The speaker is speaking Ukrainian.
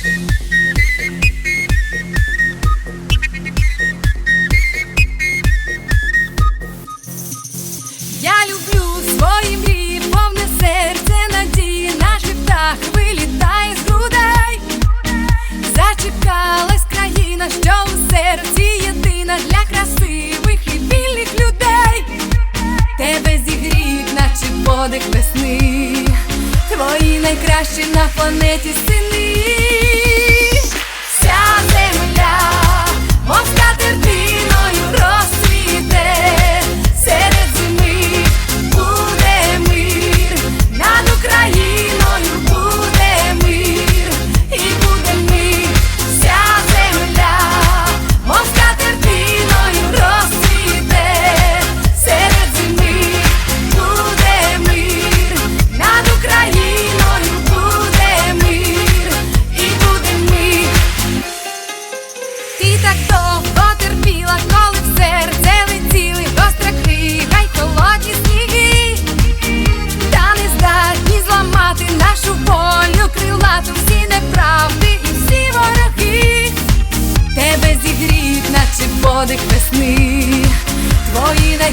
Я люблю свої мрії, повне серце надії, вилітає з грудей. Зачекалась країна, що у серці єдина для красивих і людей. Тебе зігріють, наче подих весни. Твої найкращі на планеті сини.